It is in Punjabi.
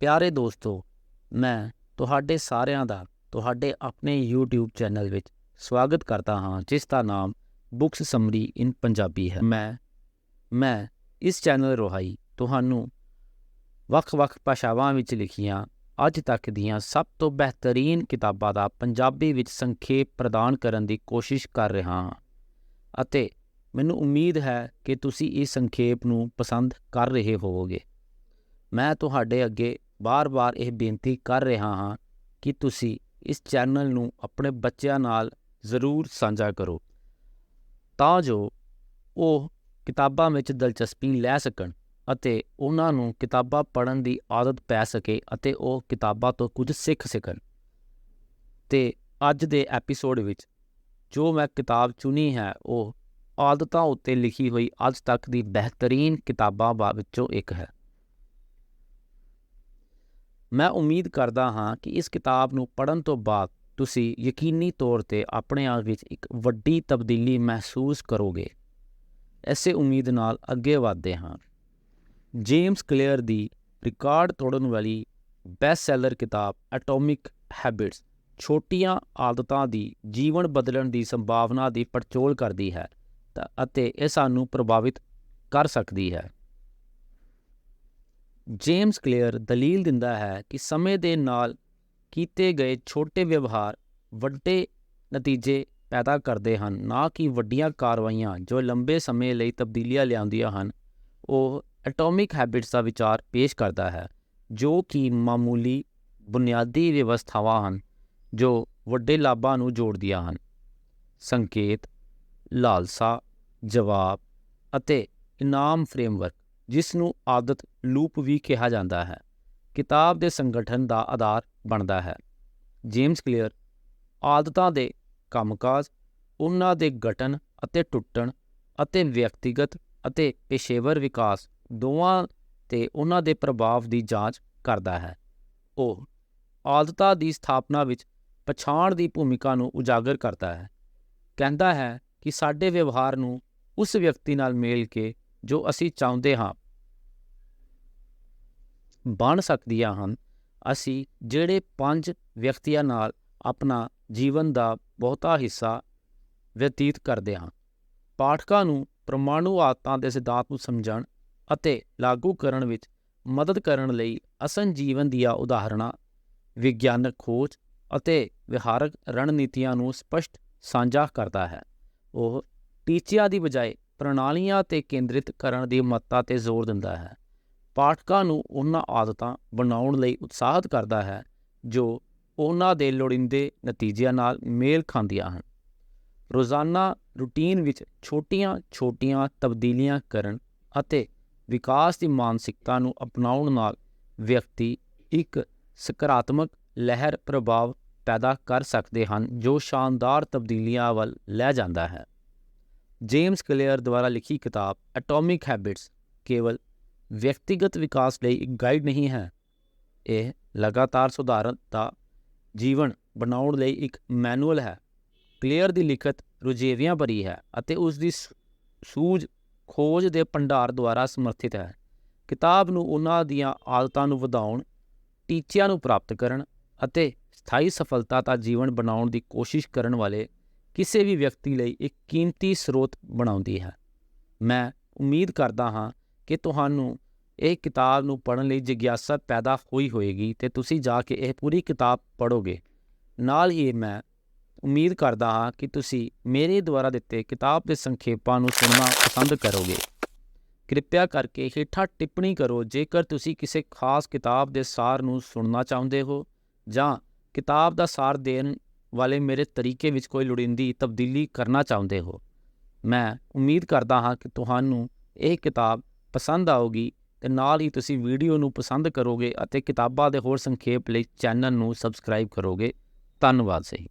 ਪਿਆਰੇ ਦੋਸਤੋ, ਮੈਂ ਤੁਹਾਡੇ ਸਾਰਿਆਂ ਦਾ, ਤੁਹਾਡੇ ਆਪਣੇ YouTube ਚੈਨਲ ਵਿੱਚ ਸਵਾਗਤ ਕਰਦਾ ਹਾਂ, ਜਿਸ ਦਾ ਨਾਮ ਬੁੱਕਸ ਸਮਰੀ ਇਨ ਪੰਜਾਬੀ ਹੈ। ਮੈਂ ਮੈਂ ਇਸ ਚੈਨਲ ਰੋਹਾਈ ਤੁਹਾਨੂੰ ਵੱਖ-ਵੱਖ ਭਾਸ਼ਾਵਾਂ ਵਿੱਚ ਲਿਖੀਆਂ, ਅੱਜ ਤੱਕ ਦੀਆਂ ਸਭ ਤੋਂ ਬਿਹਤਰੀਨ ਕਿਤਾਬਾਂ ਦਾ ਪੰਜਾਬੀ ਵਿੱਚ ਸੰਖੇਪ ਪ੍ਰਦਾਨ ਕਰਨ ਦੀ ਕੋਸ਼ਿਸ਼ ਕਰ ਰਿਹਾ ਹਾਂ। ਅਤੇ ਮੈਨੂੰ ਉਮੀਦ ਹੈ ਕਿ ਤੁਸੀਂ ਇਸ ਸੰਖੇਪ ਨੂੰ ਪਸੰਦ ਕਰ ਰਹੇ ਹੋਵੋਗੇ। ਮੈਂ ਤੁਹਾਡੇ ਅੱਗੇ ਬਾਰ-ਬਾਰ ਇਹ ਬੇਨਤੀ ਕਰ ਰਿਹਾ ਹਾਂ ਕਿ ਤੁਸੀਂ ਇਸ ਚੈਨਲ ਨੂੰ ਆਪਣੇ ਬੱਚਿਆਂ ਨਾਲ ਜ਼ਰੂਰ ਸਾਂਝਾ ਕਰੋ, ਤਾਂ ਜੋ ਉਹ ਕਿਤਾਬਾਂ ਵਿੱਚ ਦਿਲਚਸਪੀ ਲੈ ਸਕਣ ਅਤੇ ਉਹਨਾਂ ਨੂੰ ਕਿਤਾਬਾਂ ਪੜ੍ਹਨ ਦੀ ਆਦਤ ਪੈ ਸਕੇ ਅਤੇ ਉਹ ਕਿਤਾਬਾਂ ਤੋਂ ਕੁਝ ਸਿੱਖ ਸਕਣ। ਤੇ ਅੱਜ ਦੇ ਐਪੀਸੋਡ ਵਿੱਚ ਜੋ ਮੈਂ ਕਿਤਾਬ ਚੁਣੀ ਹੈ, ਉਹ ਆਦਤਾਂ ਉੱਤੇ ਲਿਖੀ ਹੋਈ ਅੱਜ ਤੱਕ ਦੀ ਬਿਹਤਰੀਨ ਕਿਤਾਬਾਂ ਵਿੱਚੋਂ ਇੱਕ ਹੈ। ਮੈਂ ਉਮੀਦ ਕਰਦਾ ਹਾਂ ਕਿ ਇਸ ਕਿਤਾਬ ਨੂੰ ਪੜ੍ਹਨ ਤੋਂ ਬਾਅਦ ਤੁਸੀਂ ਯਕੀਨੀ ਤੌਰ ਤੇ ਆਪਣੇ ਆਪ ਵਿੱਚ ਇੱਕ ਵੱਡੀ ਤਬਦੀਲੀ ਮਹਿਸੂਸ ਕਰੋਗੇ। ਐਸੇ ਉਮੀਦ ਨਾਲ ਅੱਗੇ ਵਧਦੇ ਹਾਂ। ਜੇਮਸ ਕਲੀਅਰ ਦੀ ਰਿਕਾਰਡ ਤੋੜਨ ਵਾਲੀ ਬੈਸਟ ਸੈਲਰ ਕਿਤਾਬ ਐਟੋਮਿਕ ਹੈਬਿਟਸ ਛੋਟੀਆਂ ਆਦਤਾਂ ਦੀ ਜੀਵਨ ਬਦਲਣ ਦੀ ਸੰਭਾਵਨਾ ਦੀ ਪੜਚੋਲ ਕਰਦੀ ਹੈ ਅਤੇ ਇਹ ਸਾਨੂੰ ਪ੍ਰਭਾਵਿਤ ਕਰ ਸਕਦੀ ਹੈ। ਜੇਮਸ ਕਲੀਅਰ ਦਲੀਲ ਦਿੰਦਾ ਹੈ ਕਿ ਸਮੇਂ ਦੇ ਨਾਲ ਕੀਤੇ ਗਏ ਛੋਟੇ ਵਿਵਹਾਰ ਵੱਡੇ ਨਤੀਜੇ ਪੈਦਾ ਕਰਦੇ ਹਨ, ਨਾ ਕਿ ਵੱਡੀਆਂ ਕਾਰਵਾਈਆਂ ਜੋ ਲੰਬੇ ਸਮੇਂ ਲਈ ਤਬਦੀਲੀਆਂ ਲਿਆਉਂਦੀਆਂ ਹਨ। ਉਹ ਐਟੋਮਿਕ ਹੈਬਿਟਸ ਦਾ ਵਿਚਾਰ ਪੇਸ਼ ਕਰਦਾ ਹੈ, ਜੋ ਕਿ ਮਾਮੂਲੀ ਬੁਨਿਆਦੀ ਵਿਵਸਥਾਵਾਂ ਹਨ, ਜੋ ਵੱਡੇ ਲਾਭਾਂ ਨੂੰ ਜੋੜਦੀਆਂ ਹਨ। ਸੰਕੇਤ, ਲਾਲਸਾ, ਜਵਾਬ ਅਤੇ ਇਨਾਮ ਫਰੇਮਵਰਕ। ਜਿਸ ਨੂੰ ਆਦਤ ਲੂਪ ਵੀ ਕਿਹਾ ਜਾਂਦਾ ਹੈ। ਕਿਤਾਬ ਦੇ ਸੰਗਠਨ ਦਾ ਆਧਾਰ ਬਣਦਾ ਹੈ। ਜੇਮਸ ਕਲੀਅਰ, ਆਦਤਾਂ ਦੇ ਕੰਮਕਾਜ, ਉਹਨਾਂ ਦੇ ਗਠਨ ਅਤੇ ਟੁੱਟਣ ਅਤੇ ਵਿਅਕਤੀਗਤ ਅਤੇ ਪੇਸ਼ੇਵਰ ਵਿਕਾਸ ਦੋਵਾਂ ਤੇ ਉਹਨਾਂ ਦੇ ਪ੍ਰਭਾਵ ਦੀ ਜਾਂਚ ਕਰਦਾ ਹੈ। ਉਹ ਆਦਤਾਂ ਦੀ ਸਥਾਪਨਾ ਵਿੱਚ ਪਛਾਣ ਦੀ ਭੂਮਿਕਾ ਨੂੰ ਉਜਾਗਰ ਕਰਦਾ ਹੈ। ਕਹਿੰਦਾ ਹੈ ਕਿ ਸਾਡੇ ਵਿਵਹਾਰ ਨੂੰ ਉਸ ਵਿਅਕਤੀ ਨਾਲ ਮੇਲ ਕੇ ਜੋ ਅਸੀਂ ਚਾਹੁੰਦੇ ਹਾਂ। ਬਣ ਸਕਦੀਆਂ ਹਨ। ਅਸੀਂ ਜਿਹੜੇ ਪੰਜ ਵਿਅਕਤੀਆਂ ਨਾਲ ਆਪਣਾ ਜੀਵਨ ਦਾ ਬਹੁਤਾ ਹਿੱਸਾ ਬਤੀਤ ਕਰਦੇ ਹਾਂ। ਪਾਠਕਾਂ ਨੂੰ ਪ੍ਰਮਾਣੂ ਆਦਤਾਂ ਦੇ ਸਿਧਾਂਤ ਨੂੰ ਸਮਝਣ ਅਤੇ ਲਾਗੂ ਕਰਨ ਵਿੱਚ ਮਦਦ ਕਰਨ ਲਈ ਅਸਲ ਜੀਵਨ ਦੀਆਂ ਉਦਾਹਰਣਾਂ, ਵਿਗਿਆਨਕ ਖੋਜ ਅਤੇ ਵਿਹਾਰਕ ਰਣਨੀਤੀਆਂ ਨੂੰ ਸਪਸ਼ਟ ਸਾਂਝਾ ਕਰਦਾ ਹੈ। ਉਹ ਟੀਚਿਆਂ ਦੀ ਬਜਾਏ ਪ੍ਰਣਾਲੀਆਂ ਤੇ ਕੇਂਦਰਿਤ ਕਰਨ ਦੀ ਮਹੱਤਤਾ ਤੇ ਜ਼ੋਰ ਦਿੰਦਾ ਹੈ। ਪਾਠਕਾਂ ਨੂੰ ਉਹਨਾਂ ਆਦਤਾਂ ਬਣਾਉਣ ਲਈ ਉਤਸ਼ਾਹਿਤ ਕਰਦਾ ਹੈ, ਜੋ ਉਹਨਾਂ ਦੇ ਲੋੜੀਂਦੇ ਨਤੀਜਿਆਂ ਨਾਲ ਮੇਲ ਖਾਂਦੀਆਂ ਹਨ। ਰੋਜ਼ਾਨਾ ਰੁਟੀਨ ਵਿੱਚ ਛੋਟੀਆਂ-ਛੋਟੀਆਂ ਤਬਦੀਲੀਆਂ ਕਰਨ ਅਤੇ ਵਿਕਾਸ ਦੀ ਮਾਨਸਿਕਤਾ ਨੂੰ ਅਪਣਾਉਣ ਨਾਲ ਵਿਅਕਤੀ ਇੱਕ ਸਕਾਰਾਤਮਕ ਲਹਿਰ ਪ੍ਰਭਾਵ ਪੈਦਾ ਕਰ ਸਕਦੇ ਹਨ, ਜੋ ਸ਼ਾਨਦਾਰ ਤਬਦੀਲੀਆਂ ਵੱਲ ਲੈ ਜਾਂਦਾ ਹੈ। ਜੇਮਸ ਕਲੀਅਰ ਦੁਆਰਾ ਲਿਖੀ ਕਿਤਾਬ ਐਟੋਮਿਕ ਹੈਬਿਟਸ ਕੇਵਲ ਵਿਅਕਤੀਗਤ ਵਿਕਾਸ ਲਈ ਇੱਕ ਗਾਈਡ ਨਹੀਂ ਹੈ। ਇਹ ਲਗਾਤਾਰ ਸੁਧਾਰਨ ਦਾ ਜੀਵਨ ਬਣਾਉਣ ਲਈ ਇੱਕ ਮੈਨੂਅਲ ਹੈ। ਕਲੀਅਰ ਦੀ ਲਿਖਤ ਰੁਝੇਵਿਆਂ ਭਰੀ ਹੈ ਅਤੇ ਉਸ ਦੀ ਸੂਝ ਖੋਜ ਦੇ ਭੰਡਾਰ ਦੁਆਰਾ ਸਮਰਥਿਤ ਹੈ। ਕਿਤਾਬ ਨੂੰ ਉਹਨਾਂ ਦੀਆਂ ਆਦਤਾਂ ਨੂੰ ਵਧਾਉਣ, ਟੀਚਿਆਂ ਨੂੰ ਪ੍ਰਾਪਤ ਕਰਨ ਅਤੇ ਸਥਾਈ ਸਫਲਤਾ ਦਾ ਜੀਵਨ ਬਣਾਉਣ ਦੀ ਕੋਸ਼ਿਸ਼ ਕਰਨ ਵਾਲੇ ਕਿਸੇ ਵੀ ਵਿਅਕਤੀ ਲਈ ਇੱਕ ਕੀਮਤੀ ਸਰੋਤ ਬਣਾਉਂਦੀ ਹੈ। ਮੈਂ ਉਮੀਦ ਕਰਦਾ ਹਾਂ ਕਿ ਤੁਹਾਨੂੰ ਇਹ ਕਿਤਾਬ ਨੂੰ ਪੜ੍ਹਨ ਲਈ ਜਿਗਿਆਸਾ ਪੈਦਾ ਹੋਈ ਹੋਏਗੀ ਤੇ ਤੁਸੀਂ ਜਾ ਕੇ ਇਹ ਪੂਰੀ ਕਿਤਾਬ ਪੜ੍ਹੋਗੇ। ਨਾਲ ਹੀ ਮੈਂ ਉਮੀਦ ਕਰਦਾ ਹਾਂ ਕਿ ਤੁਸੀਂ ਮੇਰੇ ਦੁਆਰਾ ਦਿੱਤੇ ਕਿਤਾਬ ਦੇ ਸੰਖੇਪਾਂ ਨੂੰ ਸੁਣਨਾ ਪਸੰਦ ਕਰੋਗੇ। ਕਿਰਪਾ ਕਰਕੇ ਹੇਠਾਂ ਟਿੱਪਣੀ ਕਰੋ, ਜੇਕਰ ਤੁਸੀਂ ਕਿਸੇ ਖਾਸ ਕਿਤਾਬ ਦੇ ਸਾਰ ਨੂੰ ਸੁਣਨਾ ਚਾਹੁੰਦੇ ਹੋ ਜਾਂ ਕਿਤਾਬ ਦਾ ਸਾਰ ਦੇਣ ਵਾਲੇ ਮੇਰੇ ਤਰੀਕੇ ਵਿੱਚ ਕੋਈ ਲੋੜੀਂਦੀ ਤਬਦੀਲੀ ਕਰਨਾ ਚਾਹੁੰਦੇ ਹੋ। ਮੈਂ ਉਮੀਦ ਕਰਦਾ ਹਾਂ ਕਿ ਤੁਹਾਨੂੰ ਇਹ ਕਿਤਾਬ ਪਸੰਦ ਆਊਗੀ ਤੇ ਨਾਲ ਹੀ ਤੁਸੀਂ ਵੀਡੀਓ ਨੂੰ ਪਸੰਦ ਕਰੋਗੇ ਅਤੇ ਕਿਤਾਬਾਂ ਦੇ ਹੋਰ ਸੰਖੇਪ ਲਈ ਚੈਨਲ ਨੂੰ ਸਬਸਕ੍ਰਾਈਬ ਕਰੋਗੇ। ਧੰਨਵਾਦ, ਸਹੀ।